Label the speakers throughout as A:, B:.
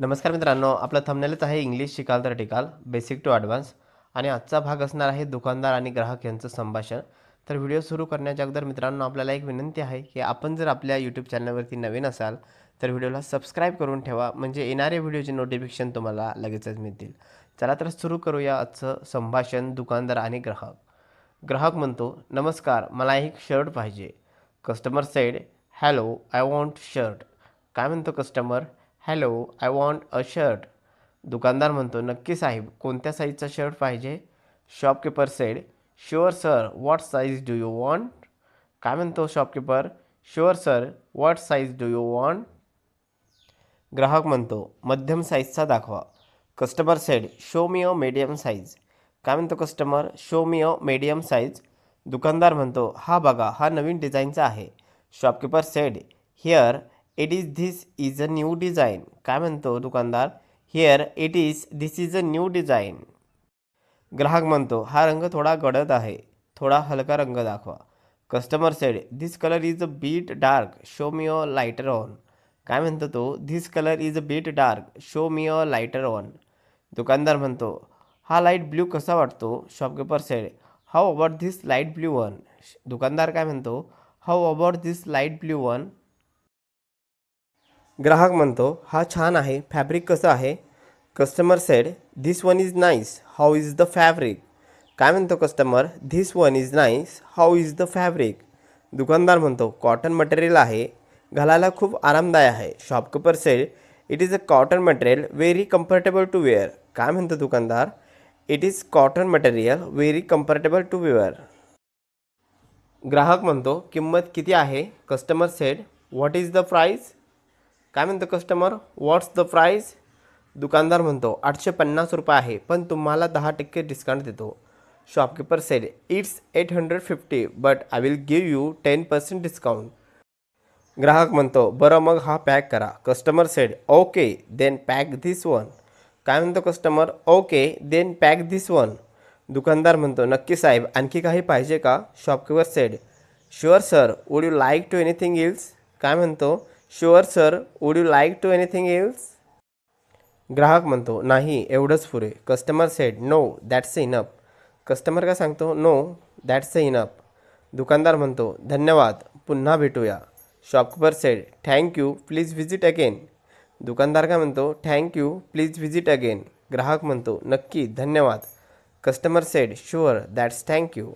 A: नमस्कार मित्रांनो आपलं थंबनेलच आहे इंग्लिश शिकाल तर टिकाल बेसिक टू ॲडव्हान्स आणि आजचा भाग असणार आहे दुकानदार आणि ग्राहक यांचं संभाषण. तर व्हिडिओ सुरू करण्याच्या अगोदर मित्रांनो आपल्याला एक विनंती आहे की आपण जर आपल्या यूट्यूब चॅनलवरती नवीन असाल तर व्हिडिओला सबस्क्राईब करून ठेवा. म्हणजे येणारे व्हिडिओचे नोटिफिकेशन तुम्हाला लगेचच मिळतील. चला तर सुरू करूया आजचं संभाषण दुकानदार आणि ग्राहक. ग्राहक म्हणतो नमस्कार मला एक शर्ट पाहिजे. Customer said hello I want shirt काय म्हणतो customer hello I want a shirt. दुकानदार म्हणतो नक्की साहेब कोणत्या साईजचा शर्ट पाहिजे? Shopkeeper said sure sir what size do you want काय म्हणतो shopkeeper sure sir what size do you want ग्राहक म्हणतो मध्यम साईजचा दाखवा. Customer said show me a medium size काय म्हणतो customer show me a medium size दुकानदार म्हणतो हा बघा हा नवीन डिझाईनचा आहे. Shopkeeper said here it is this is a new design काय म्हणतो दुकानदार? Here it is this is a new design ग्राहक म्हणतो हा रंग थोडा गडद आहे. थोडा हलका रंग दाखवा. Customer said this colour is a bit dark show me a lighter one काय म्हणतो तो? This colour is a bit dark show me a lighter one दुकानदार म्हणतो हा लाइट ब्ल्यू कसा वाटतो? Shopkeeper said how about this light blue one दुकानदार काय म्हणतो how about this light blue one ग्राहक म्हणतो, हा छान आहे, फॅब्रिक कसं आहे? Customer said this one is nice how is the fabric काय म्हणतो customer this one is nice how is the fabric दुकानदार म्हणतो कॉटन मटेरियल आहे, घालायला खूप आरामदायक आहे. Shopkeeper said it is a cotton material very comfortable to wear काय म्हणतो दुकानदार it is cotton material very comfortable to wear ग्राहक म्हणतो, किंमत किती आहे? Customer said what is the price काय म्हणतो कस्टमर व्हॉट्स द प्राईस दुकानदार म्हणतो आठशे पन्नास रुपये आहे पण तुम्हाला दहा टक्के डिस्काउंट देतो. Shopkeeper said it's eight hundred fifty but I will give you ten percent discount ग्राहक म्हणतो बरं मग हा पॅक करा. Customer said okay then pack this one काय म्हणतो customer okay then pack this one दुकानदार म्हणतो नक्की साहेब आणखी काही पाहिजे का? Shopkeeper said sure sir would you like to anything else काय म्हणतो? Sure sir would you like to anything else ग्राहक म्हणतो नाही एवढंच पुरे. Customer said no that's enough customer काय सांगतो? नो दॅट्स इनअप दुकानदार म्हणतो धन्यवाद पुन्हा भेटूया. Shopkeeper said thank you please visit again दुकानदार काय म्हणतो? थँक्यू प्लीज व्हिजिट अगेन ग्राहक म्हणतो नक्की धन्यवाद. Customer said sure that's thank you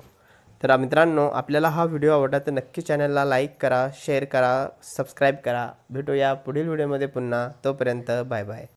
A: तर मित्रांनो आपल्याला हा व्हिडिओ आवडला तर नक्की चॅनलला लाईक करा शेअर करा सबस्क्राईब करा. भेटूया पुढील व्हिडिओमध्ये पुन्हा. तोपर्यंत बाय बाय